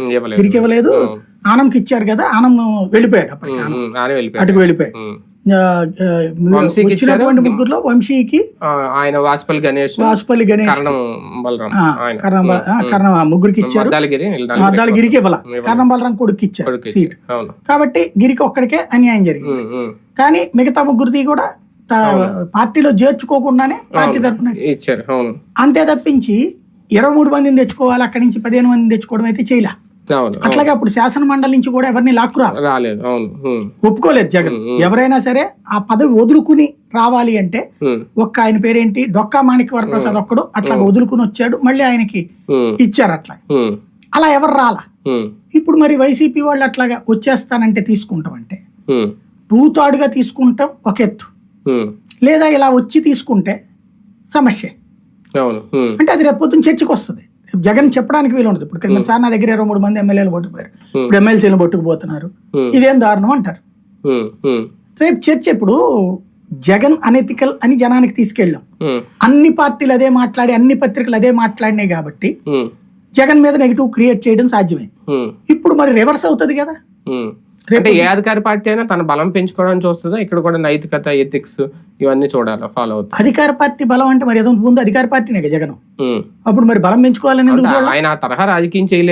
ఉమ్, ఇవ్వలేదు. ఆనంకి ఇచ్చారు కదా ఆనం వెళ్ళిపోయాడు. అటుకు వెళ్ళిపోయాడు. వచ్చినటువంటి ముగ్గురులో వంశీకి ఆయన వాసుపల్లి గణేష్ వాసుపల్లి గణేష్ కరణం కరణం ముగ్గురికి ఇచ్చారు. అద్దాల గిరికి ఇవ్వాల. కరణం బలరాం కొడుకు ఇచ్చారు సీట్. కాబట్టి గిరికి ఒక్కడికే అన్యాయం జరిగింది. కానీ మిగతా ముగ్గురిది కూడా పార్టీలో చేర్చుకోకుండానే పార్టీ తరపున ఇచ్చారు అంతే తప్పించి ఇరవై మూడు మందిని తెచ్చుకోవాలి అక్కడి నుంచి పదిహేను మందిని తెచ్చుకోవడం అయితే చేయలే. అట్లాగే అప్పుడు శాసన మండలి నుంచి కూడా ఎవరిని లాక్కురాలి రాలేదు అవును ఒప్పుకోలేదు జగన్. ఎవరైనా సరే ఆ పదవి వదులుకుని రావాలి అంటే ఒక్క ఆయన పేరేంటి? డొక్కా మాణిక్య వరప్రసాద్ ఒక్కడు అట్లా వదులుకుని వచ్చాడు మళ్ళీ ఆయనకి ఇచ్చారు అట్లా అలా ఎవరు రాలా? ఇప్పుడు మరి వైసీపీ వాళ్ళు అట్లాగా వచ్చేస్తానంటే తీసుకుంటామంటే ఉమ్, టూతాడుగా తీసుకుంటాం ఒక ఎత్తు. లేదా ఇలా వచ్చి తీసుకుంటే సమస్య. అంటే అది రేపు పొద్దున్న చర్చకు వస్తుంది జగన్ చెప్పడానికి వీలు ఉండదు ఇప్పుడు క్రింద సార్ నా దగ్గర ఇరవై మూడు మంది ఎమ్మెల్యేలు పట్టుకుపోయారు ఇప్పుడు ఎమ్మెల్సీలు పట్టుకుపోతున్నారు. ఇదేం దారుణం అంటారు? రేపు చర్చ ఇప్పుడు జగన్ అనెతికల్ అని జనానికి తీసుకెళ్ళాం. అన్ని పార్టీలు అదే మాట్లాడి అన్ని పత్రికలు అదే మాట్లాడినాయి కాబట్టి జగన్ మీద నెగిటివ్ క్రియేట్ చేయడం సాధ్యమే. ఇప్పుడు మరి రివర్స్ అవుతుంది కదా. అంటే ఏ అధికార పార్టీ అయినా తన బలం పెంచుకోవడానికి చూస్తుందా? ఇక్కడ కూడా నైతికత ఎథిక్స్ ఇవన్నీ చూడాలి ఫాలో అవుతుంది అధికార పార్టీ బలం అంటే మరి ఏదో ముందు అధికార పార్టీనే కదా జగన్. అప్పుడు మరి బలం పెంచుకోవాలని ఎందుకు ఆయన తరహా రాజకీయం చేయలేదు